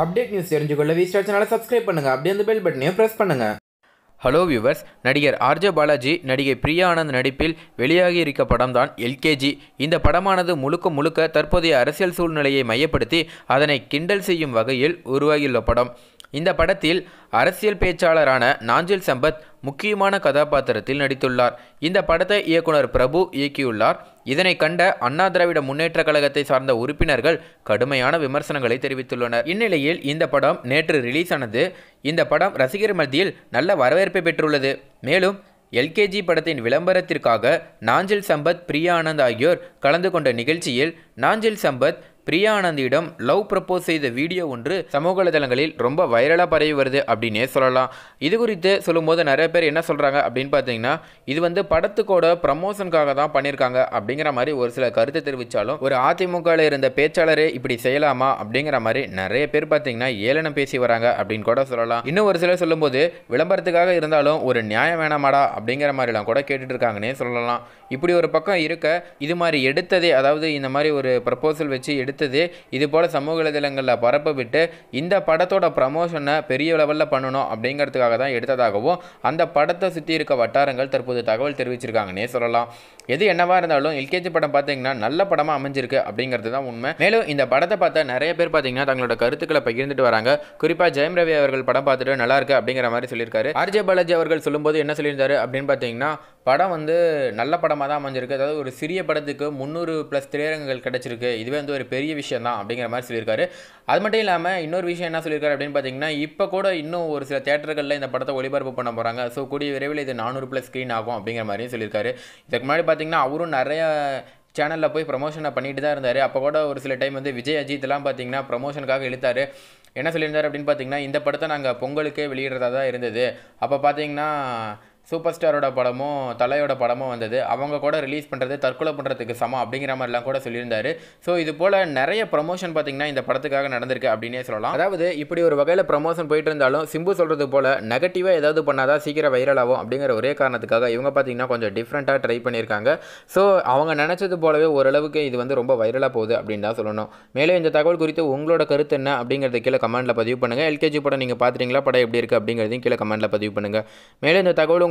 Update news தெரிஞ்சுக்கொள்ள V star சேனலை subscribe பண்ணுங்கள் அப்படியே அந்த பெல் பட்டனையும் ப்ரெஸ் பண்ணுங்கள் ஹலோ வியூவர்ஸ் நடிகர் ஆர்ஜே பாலாஜி நடிகை பிரியா ஆனந்த் நடிப்பில் வெளியாகி இருக்க படம் தான் எல்கேஜி இந்த படமானது முழுக்க முழுக்க தற்போதைய அரசியல் சூழ்நிலையை மையப்படுத்தி அதனை கிண்டல் செய்யும் வகையில் உருவாகியுள்ள படம். இந்த படத்தில் அரசியல் பேச்சாளரான நாஞ்சில் சம்பத் முக்கியமான கதாபாத்திரத்தில் நடித்துள்ளார். இந்த படத்தை இயக்குனர் பிரபு இயக்கியுள்ளார். இதனை கண்ட அண்ணா திராவிட முன்னேற்ற கழகத்தை சார்ந்த உறுப்பினர்கள் கடுமையான விமர்சனங்களை தெரிவித்துள்ளனர். இந்நிலையில் இந்த படம் நேற்று ரிலீஸ் ஆனது இந்த படம் ரசிகர் மத்தியில் நல்ல வரவேற்பை பெற்றுள்ளது. மேலும் எல்கேஜி படத்தின் விளம்பரத்திற்காக நாஞ்சில் சம்பத் பிரியா ஆனந்த் ஆகியோர் கலந்து கொண்ட நிகழ்ச்சியில் நாஞ்சில் சம்பத் பிரியானந்தியிடம் லவ் ப்ரப்போஸ் செய்த வீடியோ ஒன்று சமூக வலைதளங்களில் ரொம்ப வைரலாக பரவி வருது அப்படின்னே சொல்லலாம். இது குறித்து சொல்லும்போது நிறைய பேர் என்ன சொல்கிறாங்க அப்படின்னு பார்த்தீங்கன்னா இது வந்து படத்துக்கோட ப்ரமோஷனுக்காக தான் பண்ணியிருக்காங்க அப்படிங்கிற மாதிரி ஒரு சில கருத்து தெரிவித்தாலும் ஒரு அதிமுகவில் இருந்த பேச்சாளரே இப்படி செய்யலாமா அப்படிங்கிற மாதிரி நிறைய பேர் பார்த்தீங்கன்னா ஏளனம் பேசி வராங்க அப்படின்னு கூட சொல்லலாம். இன்னும் ஒரு சிலர் சொல்லும்போது விளம்பரத்துக்காக இருந்தாலும் ஒரு நியாயம் வேணாமாடா அப்படிங்கிற மாதிரிலாம் கூட கேட்டுட்டு இருக்காங்கன்னே சொல்லலாம். இப்படி ஒரு பக்கம் இருக்க இது மாதிரி எடுத்ததே அதாவது இந்த மாதிரி ஒரு ப்ரப்போசல் வச்சு எடுத்ததே இது போல் சமூக வலைதளங்களில் பரப்ப விட்டு இந்த படத்தோட ப்ரமோஷனை பெரிய லெவலில் பண்ணணும் அப்படிங்கிறதுக்காக தான் எடுத்ததாகவும் அந்த படத்தை சுற்றி இருக்க வட்டாரங்கள் தற்போது தகவல் தெரிவிச்சிருக்காங்கன்னே சொல்லலாம். எது என்னவா இருந்தாலும் எல்கேஜி படம் பார்த்தீங்கன்னா நல்ல படமாக அமைஞ்சிருக்கு அப்படிங்கிறது தான் உண்மை. மேலும் இந்த படத்தை பார்த்த நிறைய பேர் பார்த்தீங்கன்னா தங்களோட கருத்துக்களை பகிர்ந்துட்டு வராங்க. குறிப்பாக ஜெயம் ரவி அவர்கள் படம் பார்த்துட்டு நல்லா இருக்கு அப்படிங்கிற மாதிரி சொல்லியிருக்காரு. ஆர்ஜே பாலாஜி அவர்கள் சொல்லும்போது என்ன சொல்லியிருந்தாரு அப்படின்னு பார்த்தீங்கன்னா படம் வந்து நல்ல படமாக தான் அமைஞ்சிருக்கு. அதாவது ஒரு சிறிய படத்துக்கு முந்நூறு ப்ளஸ் திரையரங்குகள் கிடச்சிருக்கு. இதுவே வந்து ஒரு பெரிய விஷயம் தான் அப்படிங்கிற மாதிரி சொல்லியிருக்காரு. அது மட்டும் இல்லாமல் இன்னொரு விஷயம் என்ன சொல்லியிருக்காரு அப்படின்னு பார்த்தீங்கன்னா இப்போ கூட இன்னும் ஒரு சில தேட்டர்களில் இந்த படத்தை ஒளிபரப்பு பண்ண போகிறாங்க ஸோ கூடிய விரைவில் இது நானூறு ப்ளஸ் ஸ்க்ரீன் ஆகும் அப்படிங்கிற மாதிரியும் சொல்லியிருக்காரு. இதுக்கு முன்னாடி பார்த்தீங்கன்னா அவரும் நிறைய சேனலில் போய் ப்ரமோஷனை பண்ணிட்டு தான் இருந்தார். அப்போ கூட ஒரு சில டைம் வந்து விஜய் அஜித்லாம் பார்த்தீங்கன்னா ப்ரமோஷனுக்காக இழுத்தார். என்ன சொல்லியிருந்தார் அப்படின்னு பார்த்தீங்கன்னா இந்த படத்தை நாங்கள் பொங்கலுக்கே வெளியிடுறதா தான் இருந்தது. அப்போ பார்த்தீங்கன்னா சூப்பர் ஸ்டாரோட படமும் தலையோட படமும் வந்தது. அவங்க கூட ரிலீஸ் பண்ணுறது தற்கொலை பண்ணுறதுக்கு சமம் அப்படிங்கிற மாதிரிலாம் கூட சொல்லியிருந்தாரு. ஸோ இது போல் நிறைய ப்ரமோஷன் பார்த்தீங்கன்னா இந்த படத்துக்காக நடந்திருக்கு அப்படின்னே சொல்லலாம். அதாவது இப்படி ஒரு வகையில் ப்ரமோஷன் போயிட்டு இருந்தாலும் சிம்பு சொல்கிறது போல் நெகட்டிவாக ஏதாவது பண்ணாதான் சீக்கிரம் வைரல் ஆகும் அப்படிங்கிற ஒரே காரணத்துக்காக இவங்க பார்த்தீங்கன்னா கொஞ்சம் டிஃப்ரெண்ட்டாக ட்ரை பண்ணியிருக்காங்க. ஸோ அவங்க நினச்சது போலவே ஓரளவுக்கு இது வந்து ரொம்ப வைரலாக போகுது அப்படின்னு தான் சொல்லணும். மேலே இந்த தகவல் குறித்து உங்களோட கருத்து என்ன அப்படிங்கிறத கீழே கமெண்ட்டில் பதிவு பண்ணுங்கள் எல்கேஜி படம் நீங்கள் பார்த்துட்டீங்களா படம் எப்படி இருக்குது அப்படிங்கிறதையும் கீழே கமெண்ட்டில் பதிவு பண்ணுங்கள் மேலே இந்த தகவல்